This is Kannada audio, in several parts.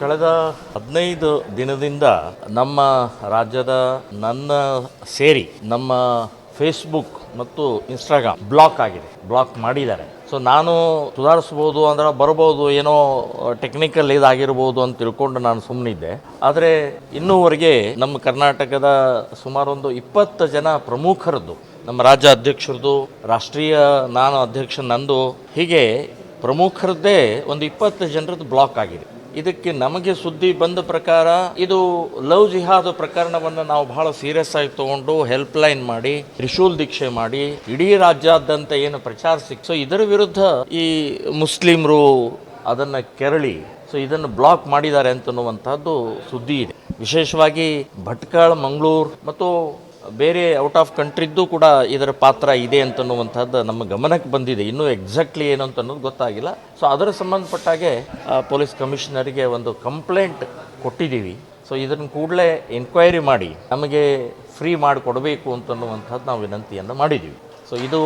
ಕಳೆದ ಹದಿನೈದು ದಿನದಿಂದ ನಮ್ಮ ರಾಜ್ಯದ ನನ್ನ ಸೇರಿ ನಮ್ಮ ಫೇಸ್ಬುಕ್ ಮತ್ತು ಇನ್ಸ್ಟಾಗ್ರಾಮ್ ಬ್ಲಾಕ್ ಆಗಿದೆ. ಬ್ಲಾಕ್ ಮಾಡಿದ್ದಾರೆ. ಸೊ ನಾನು ಸುಧಾರಿಸ್ಬೋದು ಅಂದ್ರೆ ಬರ್ಬೋದು, ಏನೋ ಟೆಕ್ನಿಕಲ್ ಇದಾಗಿರ್ಬೋದು ಅಂತ ತಿಳ್ಕೊಂಡು ನಾನು ಸುಮ್ಮನಿದ್ದೆ ಆದರೆ ಇನ್ನೂವರೆಗೆ ನಮ್ಮ ಕರ್ನಾಟಕದ ಸುಮಾರೊಂದು ಇಪ್ಪತ್ತು ಜನ ಪ್ರಮುಖರದ್ದು, ನಮ್ಮ ರಾಜ್ಯ ಅಧ್ಯಕ್ಷರದ್ದು, ರಾಷ್ಟ್ರೀಯ ನಾನು ಅಧ್ಯಕ್ಷ ನಂದು, ಹೀಗೆ ಪ್ರಮುಖರದ್ದೇ ಒಂದು ಇಪ್ಪತ್ತು ಜನರದ್ದು ಬ್ಲಾಕ್ ಆಗಿದೆ. ಇದಕ್ಕೆ ನಮಗೆ ಸುದ್ದಿ ಬಂದ ಪ್ರಕಾರ ಇದು ಲವ್ ಜಿಹಾದ್ ಪ್ರಕರಣವನ್ನು ನಾವು ಬಹಳ ಸೀರಿಯಸ್ ಆಗಿ ತಗೊಂಡು ಹೆಲ್ಪ್ ಲೈನ್ ಮಾಡಿ, ತ್ರಿಶೂಲ್ ದೀಕ್ಷೆ ಮಾಡಿ, ಇಡೀ ರಾಜ್ಯಾದ್ಯಂತ ಏನು ಪ್ರಚಾರ ಸಿಕ್ ಸೊ ಇದರ ವಿರುದ್ಧ ಈ ಮುಸ್ಲಿಮರು ಅದನ್ನು ಕೆರಳಿ ಸೊ ಇದನ್ನು ಬ್ಲಾಕ್ ಮಾಡಿದ್ದಾರೆ ಅಂತನ್ನುವಂಥದ್ದು ಸುದ್ದಿ ಇದೆ. ವಿಶೇಷವಾಗಿ ಭಟ್ಕಳ, ಮಂಗಳೂರು ಮತ್ತು ಬೇರೆ ಔಟ್ ಆಫ್ ಕಂಟ್ರಿದ್ದು ಕೂಡ ಇದರ ಪಾತ್ರ ಇದೆ ಅಂತನ್ನುವಂಥದ್ದು ನಮ್ಮ ಗಮನಕ್ಕೆ ಬಂದಿದೆ. ಇನ್ನೂ ಎಕ್ಸಾಕ್ಟ್ಲಿ ಏನು ಅಂತ ಅನ್ನೋದು ಗೊತ್ತಾಗಿಲ್ಲ. ಸೊ ಅದರ ಸಂಬಂಧಪಟ್ಟಾಗೆ ಪೊಲೀಸ್ ಕಮಿಷನರಿಗೆ ಒಂದು ಕಂಪ್ಲೇಂಟ್ ಕೊಟ್ಟಿದ್ದೀವಿ. ಸೊ ಇದನ್ನು ಕೂಡಲೇ ಎನ್ಕ್ವೈರಿ ಮಾಡಿ, ನಮಗೆ ಫ್ರೀ ಮಾಡಿಕೊಡಬೇಕು ಅಂತನ್ನುವಂಥದ್ದು ನಾವು ವಿನಂತಿಯನ್ನು ಮಾಡಿದ್ದೀವಿ. ಸೊ ಇದು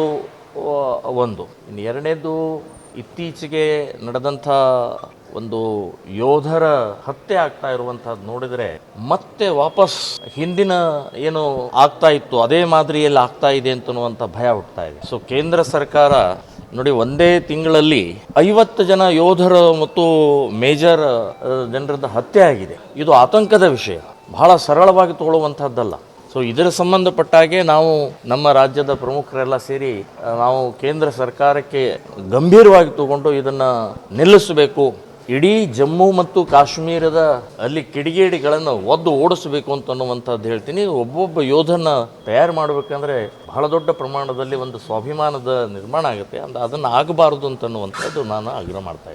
ಒಂದು. ಇನ್ನು ಎರಡನೇದು, ಇತ್ತೀಚೆಗೆ ನಡೆದಂಥ ಒಂದು ಯೋಧರ ಹತ್ಯೆ ಆಗ್ತಾ ಇರುವಂಥದ್ದು ನೋಡಿದರೆ ಮತ್ತೆ ವಾಪಸ್ ಹಿಂದಿನ ಏನು ಆಗ್ತಾ ಇತ್ತು, ಅದೇ ಮಾದರಿಯಲ್ಲಿ ಆಗ್ತಾ ಇದೆ ಅಂತನ್ನುವಂಥ ಭಯ ಹುಟ್ಟುತ್ತಾ ಇದೆ. ಸೊ ಕೇಂದ್ರ ಸರ್ಕಾರ ನೋಡಿ, ಒಂದೇ ತಿಂಗಳಲ್ಲಿ ಐವತ್ತು ಜನ ಯೋಧರ ಮತ್ತು ಮೇಜರ್ ಜನರದ ಹತ್ಯೆ ಆಗಿದೆ. ಇದು ಆತಂಕದ ವಿಷಯ. ಬಹಳ ಸರಳವಾಗಿ ತಗೊಳ್ಳುವಂಥದ್ದಲ್ಲ ಸೊ ಇದರ ಸಂಬಂಧಪಟ್ಟಾಗೆ ನಾವು ನಮ್ಮ ರಾಜ್ಯದ ಪ್ರಮುಖರೆಲ್ಲ ಸೇರಿ ನಾವು ಕೇಂದ್ರ ಸರ್ಕಾರಕ್ಕೆ ಗಂಭೀರವಾಗಿ ತಗೊಂಡು ಇದನ್ನು ನಿಲ್ಲಿಸಬೇಕು. ಇಡೀ ಜಮ್ಮು ಮತ್ತು ಕಾಶ್ಮೀರದ ಅಲ್ಲಿ ಕಿಡಿಗೇಡಿಗಳನ್ನು ಒದ್ದು ಓಡಿಸಬೇಕು ಅಂತ ಅನ್ನುವಂಥದ್ದು ಹೇಳ್ತೀನಿ. ಒಬ್ಬೊಬ್ಬ ಯೋಧನ ತಯಾರು ಮಾಡಬೇಕಂದ್ರೆ ಬಹಳ ದೊಡ್ಡ ಪ್ರಮಾಣದಲ್ಲಿ ಒಂದು ಸ್ವಾಭಿಮಾನದ ನಿರ್ಮಾಣ ಆಗುತ್ತೆ. ಅಂದ ಅದನ್ನು ಆಗಬಾರದು ಅಂತನ್ನುವಂಥದ್ದು ನಾನು ಆಗ್ರಹ ಮಾಡ್ತಾ